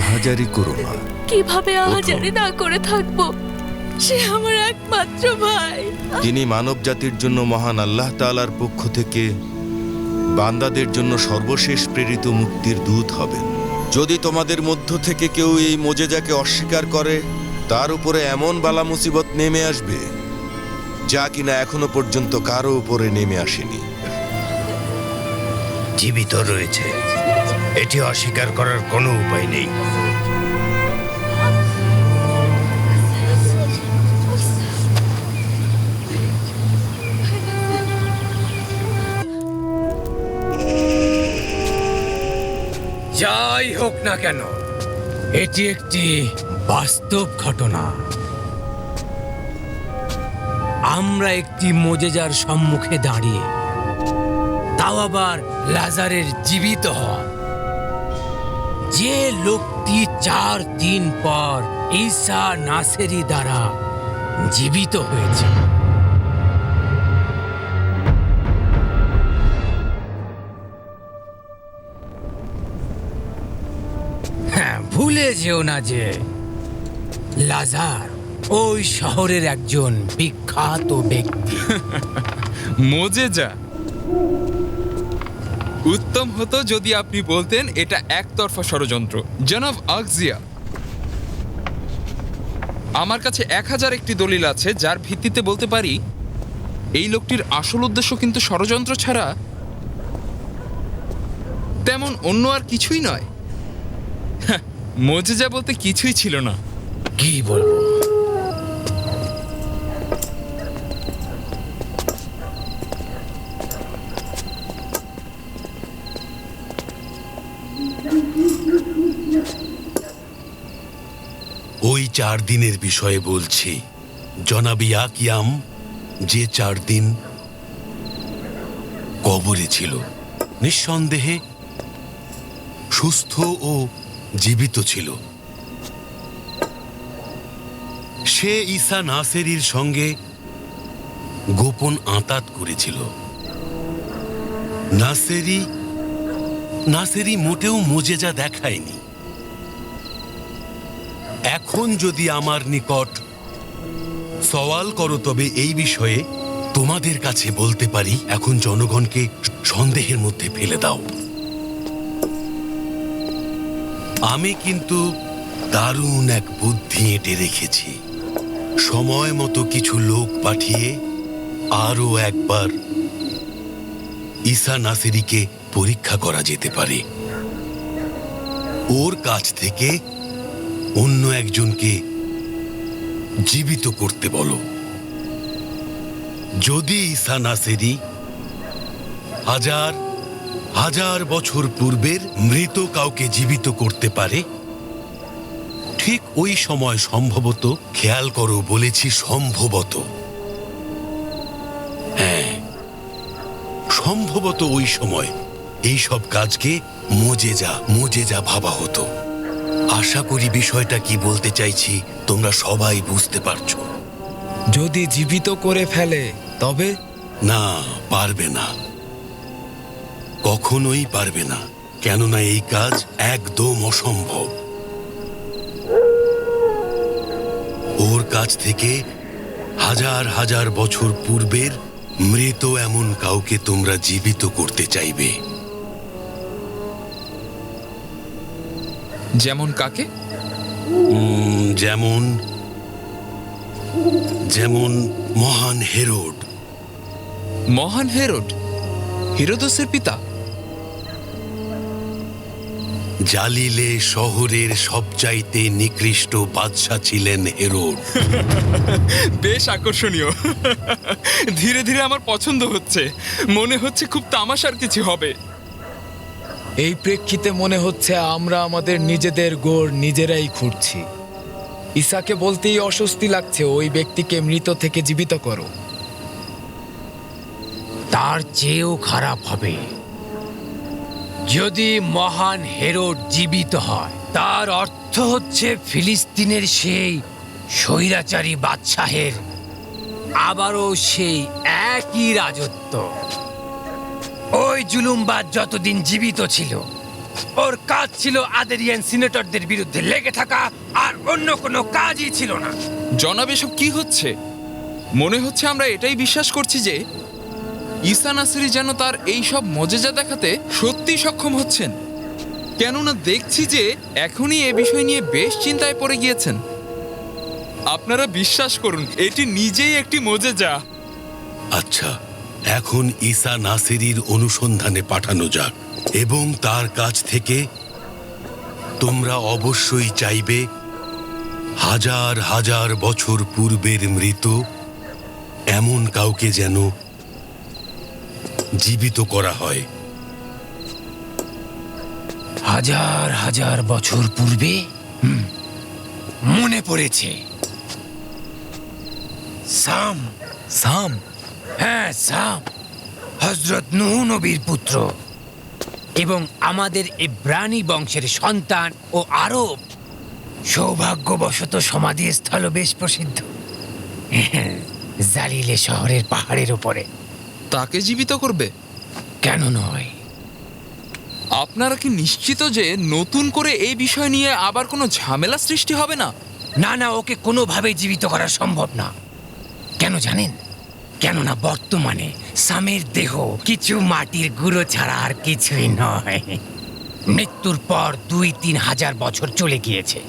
আহাজারি করো না কীভাবে আহাজারি না করে থাকব? সে আমার একমাত্র ভাই। তিনি মানব জাতির জন্য মহান আল্লাহ তাআলার পক্ষ থেকে বান্দাদের জন্য সর্বশেষ প্রেরিত মুক্তির দূত হবেন। যদি তোমাদের মধ্য থেকে কেউ এই মোজেজাকে অস্বীকার করে তার উপরে এমন বালা মুসিবত নেমে আসবে যা কিনা এখনও পর্যন্ত কারও উপরে নেমে আসেনি। জীবিত রয়েছে। এটি অস্বীকার করার কোনো উপায় নেই। যাই হোক না কেন, এটি একটি বাস্তব ঘটনা। আমরা একটি মোজেজার সম্মুখে দাঁড়িয়ে, তাও আবার লাজারের জীবিত হওয়া। যে লোকটি চার দিন পর ঈসা নাসেরি দ্বারা জীবিত হয়েছে। হ্যাঁ ভুলে যেও না যে লাজার ওই শহরের একজন বিখ্যাত ব্যক্তি। মোজেজা। উত্তম হতো যদি আপনি বলতেন এটা একতরফা ষড়যন্ত্র। জনাব আকজিয়া আমার কাছে এক হাজার একটি দলিল আছে যার ভিত্তিতে বলতে পারি এই লোকটির আসল উদ্দেশ্য কিন্তু ষড়যন্ত্র ছাড়া তেমন অন্য আর কিছুই নয়। হ্যাঁ, মোজেজা বলতে কিছুই ছিল না। কি বলব? চার দিনের বিষয়ে বলছি। জনাবি ইয়াকিয়াম যে চার দিন কবরে ছিল, নিঃসন্দেহে সুস্থ ও জীবিত ছিল। সে ঈসা নাসেরির সঙ্গে গোপন আঁতাত করেছিল। নাসেরি নাসেরি মোটেও মোজেজা দেখায়নি। এখন যদি আমার নিকট সওয়াল করো, তবে এই বিষয়ে তোমাদের কাছে বলতে পারি, এখন জনগণকে সন্দেহের মধ্যে ফেলে দাও। আমি কিন্তু দারুণ এক বুদ্ধি এঁটে রেখেছি। সময় মতো কিছু লোক পাঠিয়ে আরও একবার ঈসা নাসিরিকে পরীক্ষা করা যেতে পারে। ওর কাছ থেকে অন্য একজনকে জীবিত করতে বলো। যদি ঈসা নাসেরি হাজার হাজার বছর পূর্বের মৃত কাউকে জীবিত করতে পারে, ঠিক ওই সময় সম্ভবত খেয়াল করো বলেছি সম্ভবত। হ্যাঁ সম্ভবত ওই সময় এই সব কাজকে মোজেজা মোজেজা ভাবা হতো। আশা করি বিষয়টা কি বলতে চাইছি তোমরা সবাই বুঝতে পারছ। যদি জীবিত করে ফেলে তবে? না পারবে না। কখনোই পারবে না কেননা এই কাজ একদম অসম্ভব। ওর কাছ থেকে হাজার হাজার বছর পূর্বের মৃত এমন কাউকে তোমরা জীবিত করতে চাইবে। যেমন কাকে? যেমন যেমন মহান হেরোড। মহান হেরোড? হিরোদসের পিতা? জালিলে শহরের সবচাইতে নিকৃষ্ট বাদশা ছিলেন হেরোড। বেশ আকর্ষণীয়। ধীরে ধীরে আমার পছন্দ হচ্ছে। মনে হচ্ছে খুব তামাশার কিছু হবে। এই প্রেক্ষিতে মনে হচ্ছে আমরা আমাদের নিজেদের গোড় নিজেরাই খুঁড়ছি। ঈসাকে বলতেই অস্বস্তি লাগছে, ওই ব্যক্তিকে মৃত থেকে জীবিত করো। তার চেয়েও খারাপ হবে। যদি মহান হেরোড জীবিত হয়, তার অর্থ হচ্ছে ফিলিস্তিনের সেই স্বৈরাচারী বাদশাহের, আবারও সেই একই রাজত্ব। ওই জুলুমবাদ যতদিন জীবিত ছিল ওর কাজ ছিল আদেরিয়ান সিনেটরদের বিরুদ্ধে লেগে থাকা আর অন্য কোনো কাজই ছিল না। জনাব এসব কি হচ্ছে? মনে হচ্ছে আমরা এটাই বিশ্বাস করছি যে ঈসা নাসিরি যেন তার এই সব মজেজা দেখাতে সত্যি সক্ষম হচ্ছেন। কেননা দেখছি যে এখনই এ বিষয় নিয়ে বেশ চিন্তায় পড়ে গিয়েছেন। আপনারা বিশ্বাস করুন এটি নিজেই একটি মজেজা। আচ্ছা। এখন ঈসা নাসিরির অনুসন্ধানে পাঠানো যাক এবং তার কাছ থেকে তোমরা অবশ্যই চাইবে হাজার হাজার বছর পূর্বের মৃত এমন কাউকে যেন জীবিত করা হয়। হাজার হাজার বছর পূর্বে? হুম, মনে পড়েছে। সাম। সাম? হ্যাঁ সাম। হজরত নুহ নবীর পুত্র এবং আমাদের ইব্রানি বংশের সন্তান ও আরব সৌভাগ্যবশত সমাধিস্থল বেশ প্রসিদ্ধ। জালিলে শহরের পাহাড়ের উপরে। তাকে জীবিত করবে? কেন নয়? আপনারা কি নিশ্চিত যে নতুন করে এই বিষয় নিয়ে আবার কোনো ঝামেলা সৃষ্টি হবে না? না না ওকে কোনোভাবে জীবিত করা সম্ভব না। কেন জানেন? কেননা বর্তমানে সামের দেহ কিছু মাটির গুঁড়ো ছাড়া আর কিছুই নয়। মৃত্যুর পর দুই তিন হাজার বছর চলে গিয়েছে।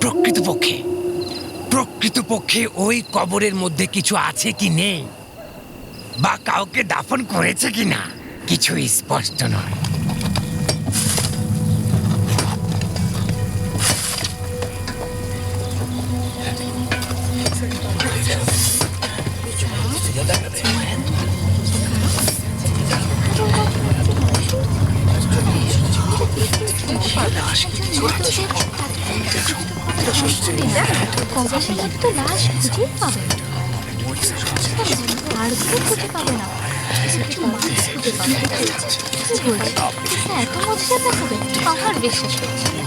প্রকৃতপক্ষে প্রকৃতপক্ষে ওই কবরের মধ্যে কিছু আছে কি নেই? বা কাউকে দাফন করেছে কি না কিছুই স্পষ্ট নয়। তো লাশ খুঁজেই পাবে। আর কেউ খুঁজে পাবে না? এত মজা দেখাবে আমার বিশ্বাস হচ্ছে না।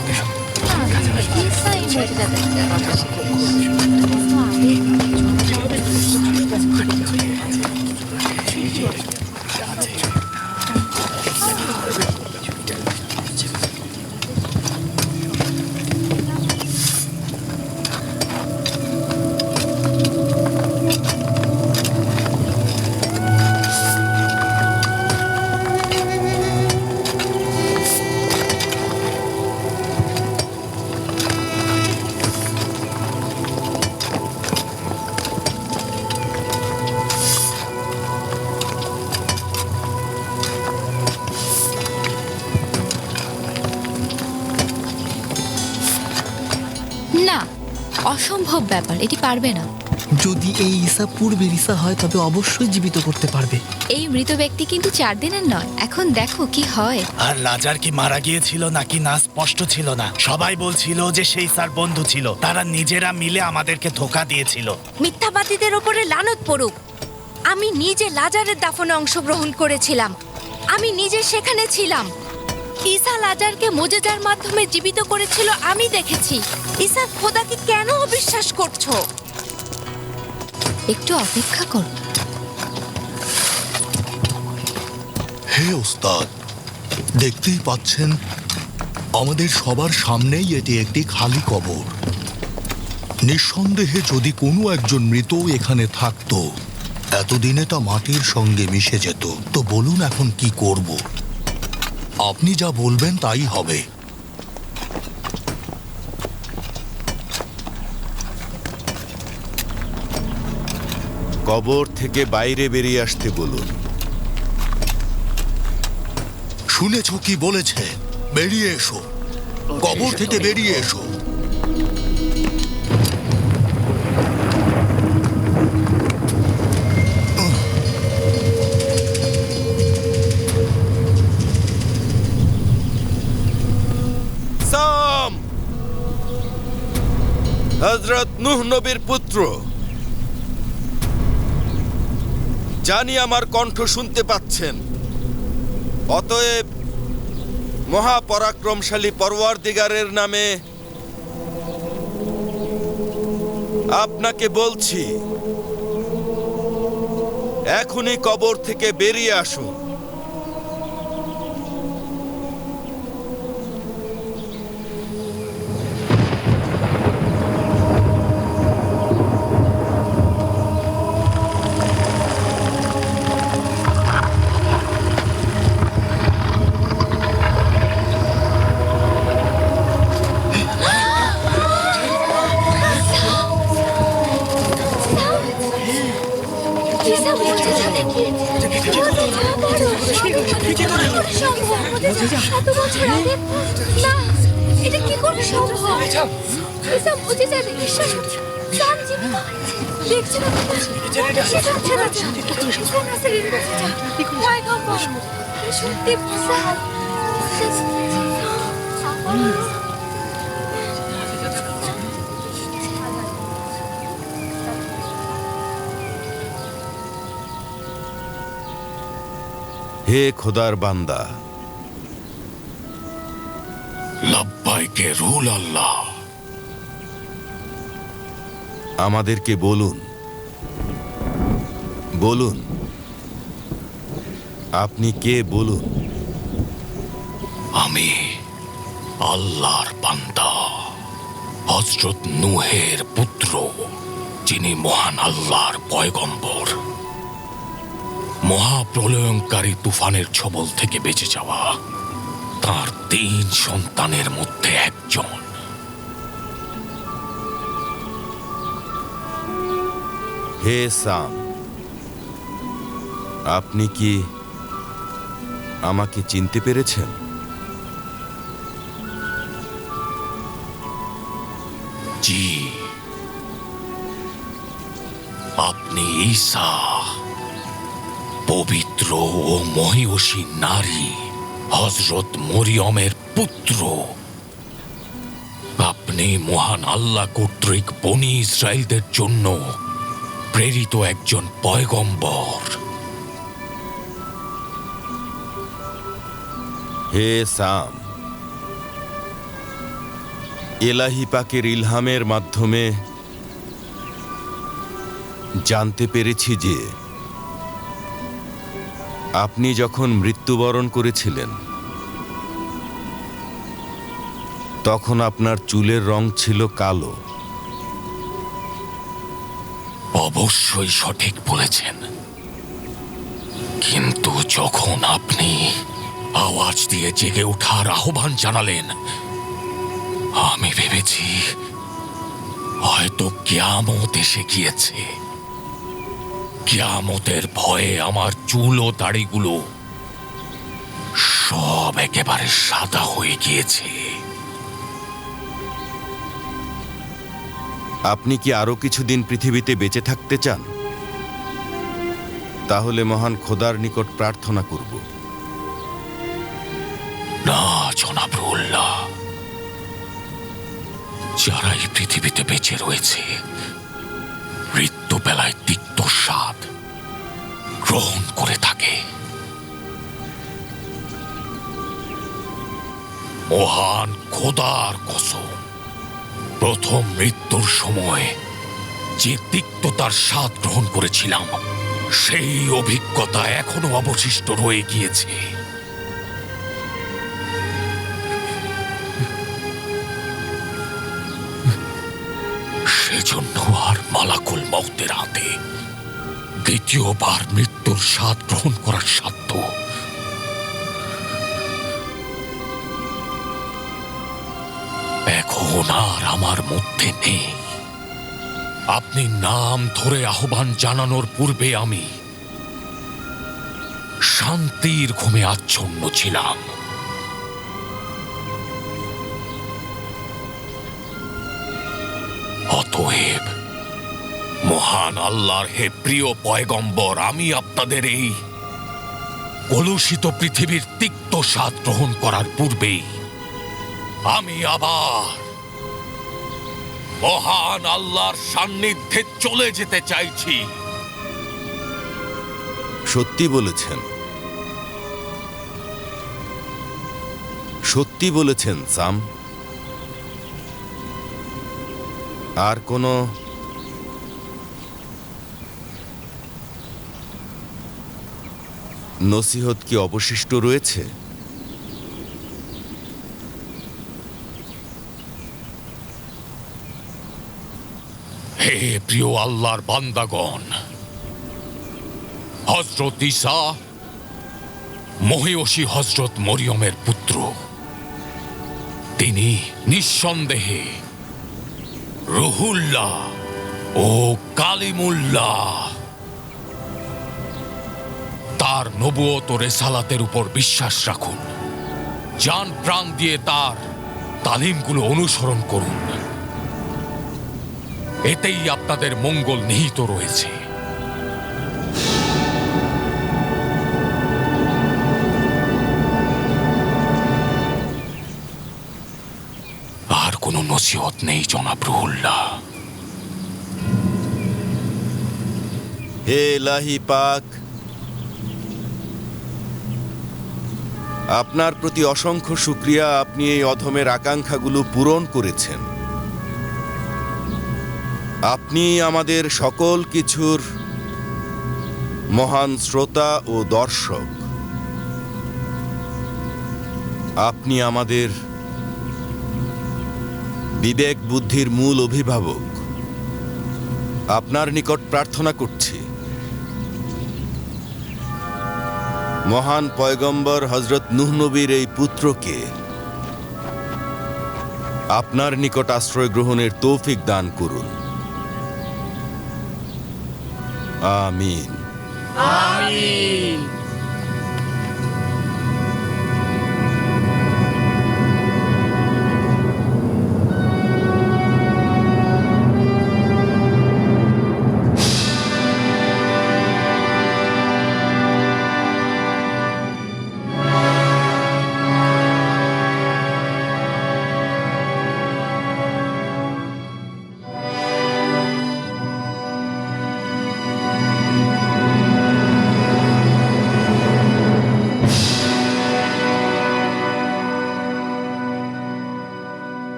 অসম্ভব ব্যাপার এটি পারবে না। যদি এই ঈসা পূর্বের ঈসা হয় তবে অবশ্যই জীবিত করতে পারবে। এই মৃত ব্যক্তি কিন্তু চার দিনের নয়। এখন দেখো কি হয়। আর লাজার কি মারা গিয়েছিল নাকি না স্পষ্ট ছিল না। সবাই বলছিল যে সেই স্যার বন্ধু ছিল। তারা নিজেরা মিলে আমাদেরকে ধোকা দিয়েছিল। মিথ্যাবাদীদের ওপরে লানত পড়ুক। আমি নিজে লাজারের দাফনে অংশগ্রহণ করেছিলাম। আমি নিজে সেখানে ছিলাম। ঈসা লাজারকে মোজেজার মাধ্যমে জীবিত করেছিল আমি দেখেছি। ঈসার খোদাকে কেন অবিশ্বাস করছ? একটু অপেক্ষা করো। হে ওস্তাদ দেখতেই পাচ্ছেন আমাদের সবার সামনেই এটি একটি খালি কবর। নিঃসন্দেহে যদি কোনো একজন মৃত এখানে থাকতো এতদিনে তা মাটির সঙ্গে মিশে যেত। তো বলুন এখন কি করব? আপনি যা বলবেন তাই হবে। কবর থেকে বাইরে বেরিয়ে আসতে বলুন। শুনেছ কি বলেছে? বেরিয়ে এসো। কবর থেকে বেরিয়ে এসো। সাম! হজরত নুহ নবীর পুত্র। জানি আমার কণ্ঠ শুনতে পাচ্ছেন। অতএব মহাপরাক্রমশালী পরওয়ার দিগারের নামে আপনাকে বলছি, এখনই কবর থেকে বেরিয়ে আসুন। এত বছর আগে? না এটা কি করে সম্ভব? ঈসা মুজিজা দেখিয়েছে সাম জীবিত। দেখছি না নাসিরের মুজিজা পয়গম্বর সত্যি হে খোদার বান্দা। লাব্বাইকে রুল আল্লাহ। আমাদেরকে বলুন বলুন আপনি কে বলুন? আমি আল্লাহর বান্দা হজরত নুহের পুত্র যিনি মহান আল্লাহর পয়গম্বর। মহাপ্রলয়ঙ্কারী তুফানের ছবল থেকে বেঁচে যাওয়া তার তিন সন্তানের মধ্যে একজন। হে সাম আপনি কি আমাকে চিনতে পেরেছেন? জি আপনি ঈসা। পবিত্র ও মহিষী নারী হজরত মরিয়মের পুত্র। আপনি মহান আল্লাহ কর্তৃক বনি ইসরায়েলদের জন্য প্রেরিত একজন পয়গম্বর। হে সাম, এলাহি পাকের ইলহামের মাধ্যমে জানতে পেরেছি যে আপনি যখন মৃত্যুবরণ করেছিলেন, তখন আপনার চুলের রং ছিল কালো। অবশ্যই সঠিক বলেছেন। কিন্তু যখন আপনি আওয়াজ দিয়ে জেগে ওঠার আহ্বান জানালেন, আমি ভেবেছি হয়তো কিয়ামত এসে গিয়েছে। কিয়ামতের ভয়ে আমার চুল ও দাড়িগুলো সব একেবারে সাদা হয়ে গিয়েছে। আপনি কি আরও কিছুদিন পৃথিবীতে বেঁচে থাকতে চান? তাহলে মহান খোদার নিকট প্রার্থনা করব। না জনাবরুল্লাহ যারা এই পৃথিবীতে বেঁচে রয়েছে মৃত্যু বেলায় তিক্ত স্বাদ গ্রহণ করে থাকে। মহান খোদার কসম, প্রথম মৃত্যুর সময় যে তিক্ততার স্বাদ গ্রহণ করেছিলাম, সেই অভিজ্ঞতা এখনও অবশিষ্ট রয়ে গিয়েছে। সেজন্য আর মালাকুল মৌতের হাতে দ্বিতীয়বার মৃত্যুর স্বাদ গ্রহণ করার সাধ্য। এখন আর আমার মধ্যে নেই। আপনি নাম ধরে আহ্বান জানানোর পূর্বে আমি শান্তির ঘুমে আচ্ছন্ন ছিলাম। অতএব মহান আল্লাহর হে প্রিয় পয়গম্বর, আমি আপনাদের এই কলুষিত পৃথিবীর তিক্ত স্বাদ গ্রহণ করার পূর্বেই আমি আবার মহান আল্লাহর সান্নিধ্যে চলে যেতে চাইছি। সত্যি বলেছেন। সত্যি বলেছেন, সাম। আর কোনো নসিহত কি অবশিষ্ট রয়েছে? হে প্রিয় আল্লাহর বান্দাগণ হজরত ঈসা মহিষী হজরত মরিয়মের পুত্র। তিনি নিঃসন্দেহে রুহুল্লাহ ও কালিমুল্লাহ তার নবুয়ত রেসালাতের উপর বিশ্বাস রাখুন। যান প্রাণ দিয়ে তার তালিমগুলো অনুসরণ করুন। এতেই আপনাদের মঙ্গল নিহিত রয়েছে। আর কোনো নসিহত নেই, জনাব রুহুল্লাহ। হে লাহি পাক আপনার প্রতি অসংখ্য শুক্রিয়া, আপনি এই অধমের আকাঙ্ক্ষাগুলো পূরণ করেছেন। আপনি আমাদের সকল কিছুর মহান শ্রোতা ও দর্শক। আপনি আমাদের বিবেক বুদ্ধির মূল অভিভাবক। আপনার নিকট প্রার্থনা করছি। মহান পয়গম্বর হজরত নুহনবীর এই পুত্রকে আপনার নিকট আশ্রয় গ্রহণের তৌফিক দান করুন। আমিন।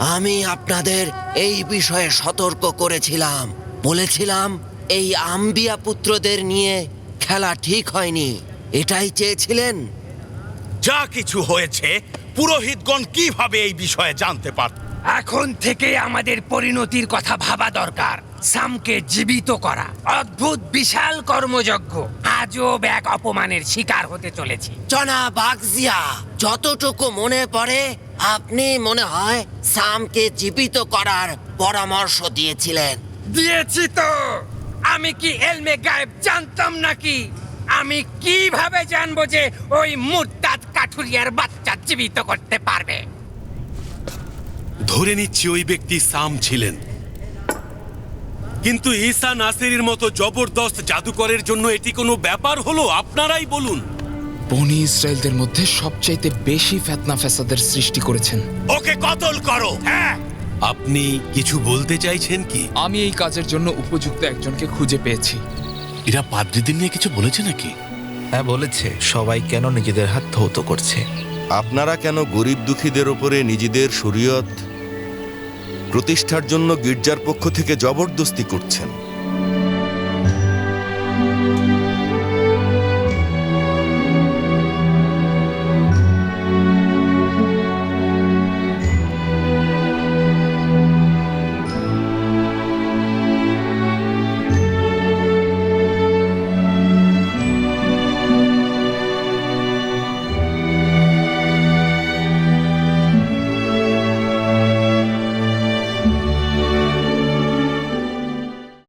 আমি আপনাদের এই বিষয়ে সতর্ক করেছিলাম। বলেছিলাম এই আম্বিয়া পুত্রদের নিয়ে খেলা ঠিক হয়নি। এটাই চেয়েছিলেন? যা কিছু হয়েছে পুরোহিতগণ কীভাবে এই বিষয়ে জানতে পারত এখন থেকে আমাদের পরিণতির কথা ভাবা দরকার। সামকে জীবিত করা। অদ্ভুত বিশাল কর্মযজ্ঞ। আজও এক অপমানের শিকার হতে চলেছে। জনা বাগজিয়া যতটুকু মনে পড়ে আপনি মনে হয় সামকে জীবিত করার পরামর্শ দিয়েছিলেন। দিয়েছি তো। আমি কি এলমে গায়েব জানতাম নাকি? আমি কীভাবে জানব যে ওই মুরতাদ কাঠুরিয়ার বাচ্চা জীবিত করতে পারবে? ধরে নিচ্ছি ওই ব্যক্তি সাম ছিলেন। কিন্তু ঈসা নাসিরের মতো জবরদস্ত জাদুকরের জন্য এটি কোনো ব্যাপার হলো? আপনারাই বলুন। বনি ইসরায়েলদের মধ্যে সবচাইতে বেশি ফেতনা ফেসাদের সৃষ্টি করেছেন। ওকে কতল করো। হ্যাঁ। আপনি কিছু বলতে চাইছেন কি? আমি এই কাজের জন্য উপযুক্ত একজনকে খুঁজে পেয়েছি। এরা পাদ্রীদের নিয়ে কিছু বলেছে নাকি? হ্যাঁ বলেছে। সবাই কেন নিজেদের হাত ধৌত করছে? আপনারা কেন গরিব দুঃখীদের ওপরে নিজেদের শরীয়ত প্রতিষ্ঠার জন্য গির্জার পক্ষ থেকে জবরদস্তি করছেন।